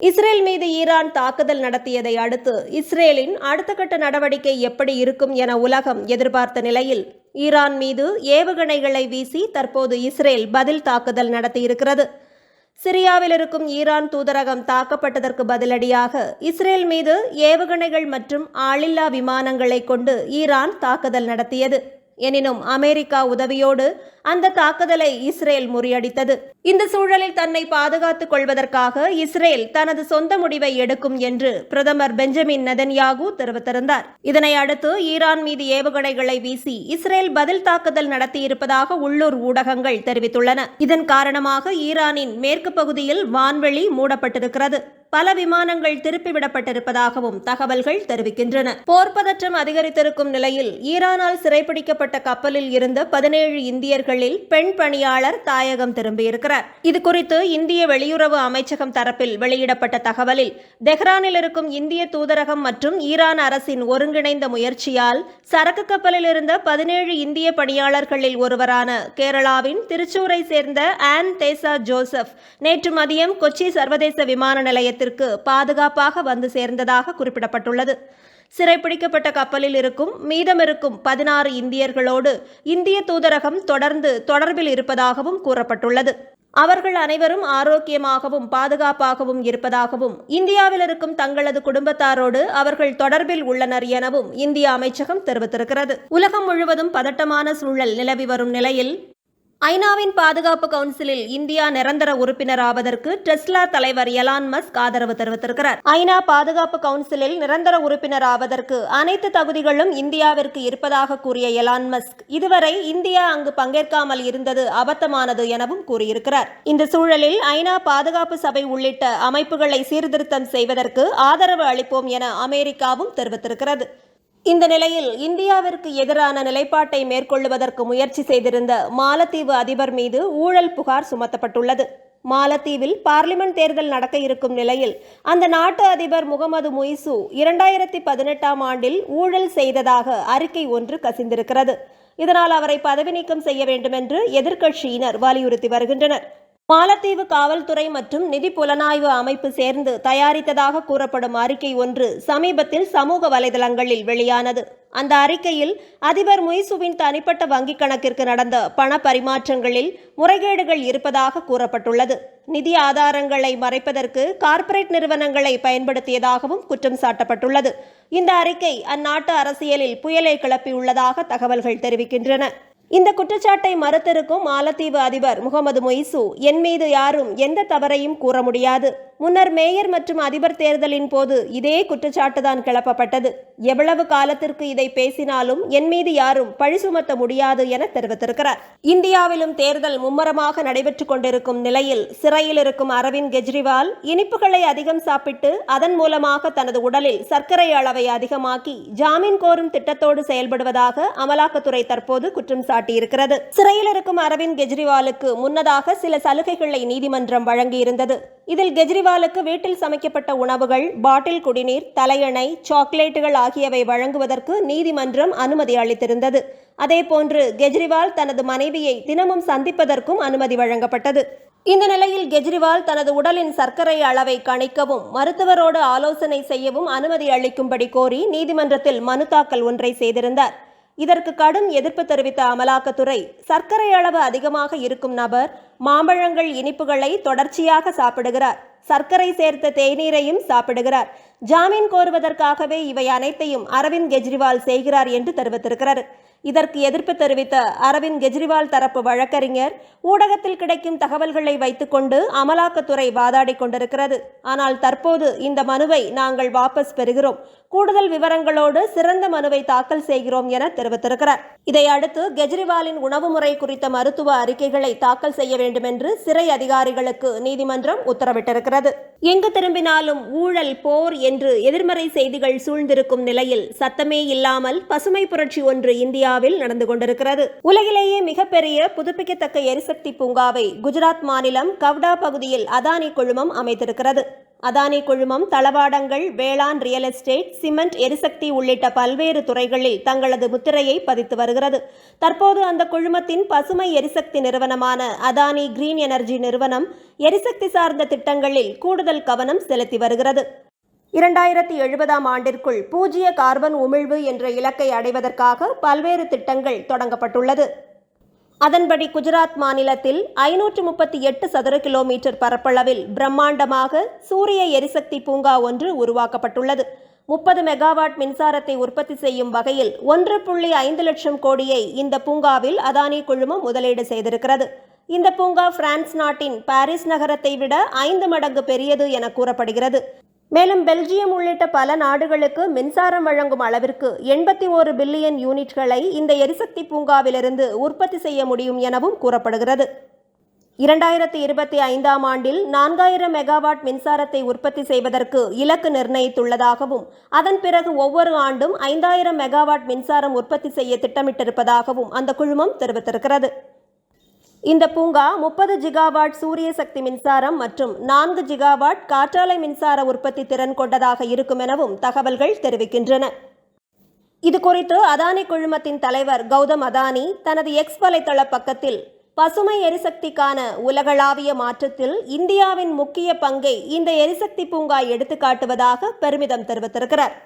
Israel மீது Iran தாக்குதல் நடத்தியதை அடுத்து இஸ்ரேலின் அடுத்த கட்ட நடவடிக்கை எப்படி இருக்கும் என உலகம் எதிர்பார்த்த நிலையில் ஈரான் மீது ஏவுகணைகளை வீசி தற்போது இஸ்ரேல் பதில் தாக்குதல் நடத்தியிருக்கிறது. சிரியாவில் இருக்கும் ஈரான் தூதரகம் தாக்கப்பட்டதற்கு பதிலடியாக இஸ்ரேல் மீது ஏவுகணைகள் மற்றும் ஆளில்லா விமானங்களை கொண்டு ஈரான் தாக்குதல் நடத்தியது. எனினும் அமெரிக்கா உதவியோடு அந்த தாக்குதலை இஸ்ரேல் முறியடித்தது. இந்த சூழலில் தன்னை பாதுகாத்துக் கொள்வதற்காக இஸ்ரேல் தனது சொந்த முடிவை எடுக்கும் என்று பிரதமர் பெஞ்சமின் நெதன்யாகு தெரிவித்திருந்தார். இதனை அடுத்து ஈரான் மீது ஏவுகணைகளை வீசி இஸ்ரேல் பதில் தாக்குதல் நடத்தியிருப்பதாக உள்ளூர் ஊடகங்கள் தெரிவித்துள்ளன. இதன் காரணமாக ஈரானின் மேற்கு பகுதியில் வான்வெளி மூடப்பட்டிருக்கிறது. பல விமானங்கள் திருப்பிவிடப்பட்டிருப்பதாகவும் தகவல்கள் தெரிவிக்கின்றன. போர் பதற்றம் அதிகரித்திருக்கும் நிலையில் ஈரானால் சிறைப்பிடிக்கப்பட்ட கப்பலில் இருந்த பதினேழு இந்தியர்களில் பெண் பணியாளர் தாயகம் திரும்பியிருக்கிறார். இது குறித்து இந்திய வெளியுறவு அமைச்சகம் தரப்பில் வெளியிடப்பட்ட தகவலில் தெஹ்ரானில் இருக்கும் இந்திய தூதரகம் மற்றும் ஈரான் அரசின் ஒருங்கிணைந்த முயற்சியால் சரக்கு கப்பலில் இருந்த பதினேழு இந்திய பணியாளர்களில் ஒருவரான கேரளாவின் திருச்சூரை சேர்ந்த ஆன் தேசா ஜோசப் நேற்று மதியம் கொச்சி சர்வதேச விமான நிலையத்திற்கு பாதுகாப்பாக வந்து சேர்ந்ததாக குறிப்பிடப்பட்டுள்ளது. சிறைப்பிடிக்கப்பட்ட கப்பலில் இருக்கும் மீதமிருக்கும் பதினாறு இந்தியர்களோடு இந்திய தூதரகம் தொடர்ந்து தொடர்பில் இருப்பதாகவும் கூறப்பட்டுள்ளது. அவர்கள் அனைவரும் ஆரோக்கியமாகவும் பாதுகாப்பாகவும் இருப்பதாகவும் இந்தியாவில் இருக்கும் தங்களது குடும்பத்தாரோடு அவர்கள் தொடர்பில் உள்ளனர் எனவும் இந்திய அமைச்சகம் தெரிவித்திருக்கிறது. உலகம் முழுவதும் பதட்டமான சூழல் நிலவி வரும் நிலையில் ஐநாவின் பாதுகாப்பு கவுன்சிலில் இந்தியா நிரந்தர உறுப்பினராவதற்கு டெஸ்லா தலைவர் எலான் மஸ்க் ஆதரவு தெரிவித்திருக்கிறார். ஐநா பாதுகாப்பு கவுன்சிலில் நிரந்தர உறுப்பினராவதற்கு அனைத்து தகுதிகளும் இந்தியாவிற்கு இருப்பதாக கூறிய எலான் மஸ்க் இதுவரை இந்தியா அங்கு பங்கேற்காமல் இருந்தது அபத்தமானது எனவும் கூறியிருக்கிறார். இந்த சூழலில் ஐநா பாதுகாப்பு சபை உள்ளிட்ட அமைப்புகளை சீர்திருத்தம் செய்வதற்கு ஆதரவு அளிப்போம் என அமெரிக்காவும் தெரிவித்திருக்கிறது. இந்த நிலையில் இந்தியாவிற்கு எதிரான நிலைப்பாட்டை மேற்கொள்வதற்கு முயற்சி செய்திருந்த மாலத்தீவு அதிபர் மீது ஊழல் புகார் சுமத்தப்பட்டுள்ளது. மாலத்தீவில் பார்லிமெண்ட் தேர்தல் நடக்க இருக்கும் நிலையில் அந்த நாட்டு அதிபர் முகமது முய்சு இரண்டாயிரத்தி பதினெட்டாம் ஆண்டில் ஊழல் செய்ததாக அறிக்கை ஒன்று கசிந்திருக்கிறது. இதனால் அவரை பதவி நீக்கம் செய்ய வேண்டுமென்று எதிர்க்கட்சியினர் வலியுறுத்தி வருகின்றனர். மாலத்தீவு காவல்துறை மற்றும் நிதி புலனாய்வு அமைப்பு சேர்ந்து தயாரித்ததாக கூறப்படும் அறிக்கை ஒன்று சமீபத்தில் சமூக வலைதளங்களில் வெளியானது. அந்த அறிக்கையில் அதிபர் முய்சுவின் தனிப்பட்ட வங்கிக் கணக்கிற்கு நடந்த பண பரிமாற்றங்களில் முறைகேடுகள் இருப்பதாக கூறப்பட்டுள்ளது. நிதி ஆதாரங்களை மறைப்பதற்கு கார்ப்பரேட் நிறுவனங்களை பயன்படுத்தியதாகவும் குற்றம் சாட்டப்பட்டுள்ளது. இந்த அறிக்கை அந்நாட்டு அரசியலில் புயலை கிளப்பியுள்ளதாக தகவல்கள் தெரிவிக்கின்றன. இந்த குற்றச்சாட்டை மறுத்திருக்கும் மாலத்தீவு அதிபர் முகமது மொய்சு என் மீது யாரும் எந்த தவறையும் கூற முடியாது. முன்னர் மேயர் மற்றும் அதிபர் தேர்தலின் போது இதே குற்றச்சாட்டுதான் கிளப்பப்பட்டது. எவ்வளவு காலத்திற்கு இதை பேசினாலும் என் மீது யாரும் பழி சுமத்த முடியாது என தெரிவித்திருக்கிறார். இந்தியாவிலும் தேர்தல் மும்மரமாக நடைபெற்றுக் கொண்டிருக்கும் நிலையில் சிறையில் இருக்கும் அரவிந்த் கெஜ்ரிவால் இனிப்புகளை அதிகம் சாப்பிட்டு அதன் மூலமாக தனது உடலில் சர்க்கரை அளவை அதிகமாக்கி ஜாமீன் கோரும் திட்டத்தோடு செயல்படுவதாக அமலாக்கத்துறை தற்போது குற்றம் சாட்டியிருக்கிறது. சிறையில் இருக்கும் அரவிந்த் கெஜ்ரிவாலுக்கு முன்னதாக சில சலுகைகளை நீதிமன்றம் வழங்கியிருந்தது. இதில் கெஜ்ரிவாலுக்கு வீட்டில் சமைக்கப்பட்ட உணவுகள் பாட்டில் குடிநீர் தலையணை சாக்லேட்டுகள் ஆகியவை வழங்குவதற்கு நீதிமன்றம் அனுமதி அளித்திருந்தது. அதேபோன்று கெஜ்ரிவால் தனது மனைவியை தினமும் சந்திப்பதற்கும் அனுமதி வழங்கப்பட்டது. இந்த நிலையில் கெஜ்ரிவால் தனது உடலின் சர்க்கரை அளவை கணிக்கவும் மருத்துவரோடு ஆலோசனை செய்யவும் அனுமதி அளிக்கும்படி கோரி நீதிமன்றத்தில் மனு தாக்கல் ஒன்றை செய்திருந்தார். இதற்கு கடும் எதிர்ப்பு தெரிவித்த அமலாக்கத்துறை சர்க்கரை அளவு அதிகமாக இருக்கும் நபர் மாம்பழங்கள் இனிப்புகளை தொடர்ச்சியாக சாப்பிடுகிறார். சர்க்கரை சேர்த்த தேநீரையும் சாப்பிடுகிறார். ஜாமீன் கோருவதற்காகவே இவை அனைத்தையும் அரவிந்த் கெஜ்ரிவால் செய்கிறார் என்று தெரிவித்திருக்கிறார் இதற்கு எதிர்ப்பு தெரிவித்த அரவிந்த் கெஜ்ரிவால் தரப்பு வழக்கறிஞர் ஊடகத்தில் கிடைக்கும் தகவல்களை வைத்துக்கொண்டு அமலாக்கத்துறை வாதாடி கொண்டிருக்கிறது. ஆனால் தற்போது இந்த மனுவை நாங்கள் வாபஸ் பெறுகிறோம். கூடுதல் விவரங்களோடு சிறந்த மனுவை தாக்கல் செய்கிறோம் என தெரிவித்திருக்கிறார். இதையடுத்து கெஜ்ரிவாலின் உணவு முறை குறித்த மருத்துவ அறிக்கைகளை தாக்கல் செய்ய வேண்டும் என்று சிறை அதிகாரிகளுக்கு நீதிமன்றம் உத்தரவிட்டிருக்கிறது. எங்கு திரும்பினாலும் ஊழல் போர் என்று எதிர்மறை செய்திகள் சூழ்ந்திருக்கும் நிலையில் சத்தமே இல்லாமல் பசுமை புரட்சி ஒன்று இந்தியாவில் நடந்து கொண்டிருக்கிறது. உலகிலேயே மிகப்பெரிய புதுப்பிக்கத்தக்க எரிசக்தி பூங்காவை குஜராத் மாநிலம் கவ்டா பகுதியில் அதானி குழுமம் அமைத்திருக்கிறது. அதானி குழுமம் தளவாடங்கள் வேளாண் ரியல் எஸ்டேட் சிமெண்ட் எரிசக்தி உள்ளிட்ட பல்வேறு துறைகளில் தங்களது முத்திரையை பதித்து வருகிறது. தற்போது அந்த குழுமத்தின் பசுமை எரிசக்தி நிறுவனமான அதானி கிரீன் எனர்ஜி நிறுவனம் எரிசக்தி சார்ந்த திட்டங்களில் கூடுதல் கவனம் செலுத்தி வருகிறது. இரண்டாயிரத்தி எழுபதாம் ஆண்டிற்குள் பூஜ்ஜிய கார்பன் உமிழ்வு என்ற இலக்கை அடைவதற்காக பல்வேறு திட்டங்கள் தொடங்கப்பட்டுள்ளது. அதன்படி குஜராத் மாநிலத்தில் ஐநூற்று முப்பத்தி எட்டு சதுர கிலோமீட்டர் பரப்பளவில் பிரம்மாண்டமாக சூரிய எரிசக்தி பூங்கா ஒன்று உருவாக்கப்பட்டுள்ளது. முப்பது மெகாவாட் மின்சாரத்தை உற்பத்தி செய்யும் வகையில் ஒன்று புள்ளி ஐந்து லட்சம் கோடியை இந்த பூங்காவில் அதானி குழுமம் முதலீடு செய்திருக்கிறது. இந்த பூங்கா பிரான்ஸ் நாட்டின் பாரிஸ் நகரத்தை விட ஐந்து மடங்கு பெரியது என கூறப்படுகிறது. மேலும் பெல்ஜியம் உள்ளிட்ட பல நாடுகளுக்கு மின்சாரம் வழங்கும் அளவிற்கு எண்பத்தி ஓரு பில்லியன் யூனிட்களை இந்த எரிசக்தி பூங்காவிலிருந்து உற்பத்தி செய்ய முடியும் எனவும் கூறப்படுகிறது. இரண்டாயிரத்தி இருபத்தி ஐந்தாம் ஆண்டில் நான்காயிரம் மெகாவாட் மின்சாரத்தை உற்பத்தி செய்வதற்கு இலக்கு நிர்ணயித்துள்ளதாகவும் அதன் பிறகு ஒவ்வொரு ஆண்டும் ஐந்தாயிரம் மெகாவாட் மின்சாரம் உற்பத்தி செய்ய திட்டமிட்டிருப்பதாகவும் அந்த குழுமம் தெரிவித்திருக்கிறது. இந்த பூங்கா முப்பது ஜிகாவாட் சூரிய சக்தி மின்சாரம் மற்றும் நான்கு ஜிகாவாட் காற்றாலை மின்சார உற்பத்தி திறன் கொண்டதாக இருக்கும் எனவும் தகவல்கள் தெரிவிக்கின்றன. இது குறித்து அதானி குழுமத்தின் தலைவர் கௌதம் அதானி தனது எக்ஸ் வலைத்தள பக்கத்தில் பசுமை எரிசக்திக்கான உலகளாவிய மாற்றத்தில் இந்தியாவின் முக்கிய பங்கை இந்த எரிசக்தி பூங்கா எடுத்துக்காட்டுவதாக பெருமிதம் தெரிவித்திருக்கிறார்.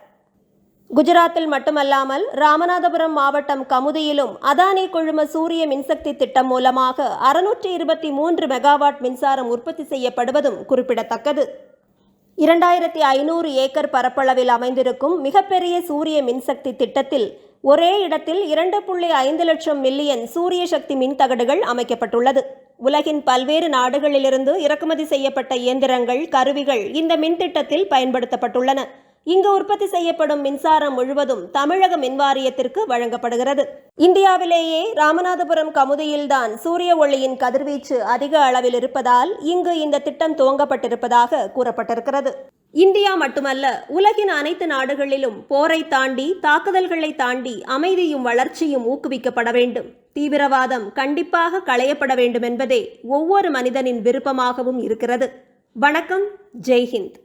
குஜராத்தில் மட்டுமல்லாமல் ராமநாதபுரம் மாவட்டம் கமுதியிலும் அதானி குழும சூரிய மின்சக்தி திட்டம் மூலமாக அறுநூற்றி இருபத்தி மூன்று மெகாவாட் மின்சாரம் உற்பத்தி செய்யப்படுவதும் குறிப்பிடத்தக்கது. இரண்டாயிரத்தி ஐநூறு ஏக்கர் பரப்பளவில் அமைந்திருக்கும் மிகப்பெரிய சூரிய மின்சக்தி திட்டத்தில் ஒரே இடத்தில் இரண்டு புள்ளி ஐந்து லட்சம் மில்லியன் சூரிய சக்தி மின்தகடுகள் அமைக்கப்பட்டுள்ளது. உலகின் பல்வேறு நாடுகளிலிருந்து இறக்குமதி செய்யப்பட்ட இயந்திரங்கள் கருவிகள் இந்த மின்திட்டத்தில் பயன்படுத்தப்பட்டுள்ளன. இங்கு உற்பத்தி செய்யப்படும் மின்சாரம் முழுவதும் தமிழக மின்வாரியத்திற்கு வழங்கப்படுகிறது. இந்தியாவிலேயே ராமநாதபுரம் கமுதியில்தான் சூரிய ஒளியின் கதிர்வீச்சு அதிக அளவில் இருப்பதால் இங்கு இந்த திட்டம் துவங்கப்பட்டிருப்பதாக கூறப்பட்டிருக்கிறது. இந்தியா மட்டுமல்ல உலகின் அனைத்து நாடுகளிலும் போரை தாண்டி தாக்குதல்களை தாண்டி அமைதியும் வளர்ச்சியும் ஊக்குவிக்கப்பட வேண்டும். தீவிரவாதம் கண்டிப்பாக களையப்பட வேண்டும் என்பதே ஒவ்வொரு மனிதனின் விருப்பமாகவும் இருக்கிறது. வணக்கம் ஜெய்ஹிந்த்.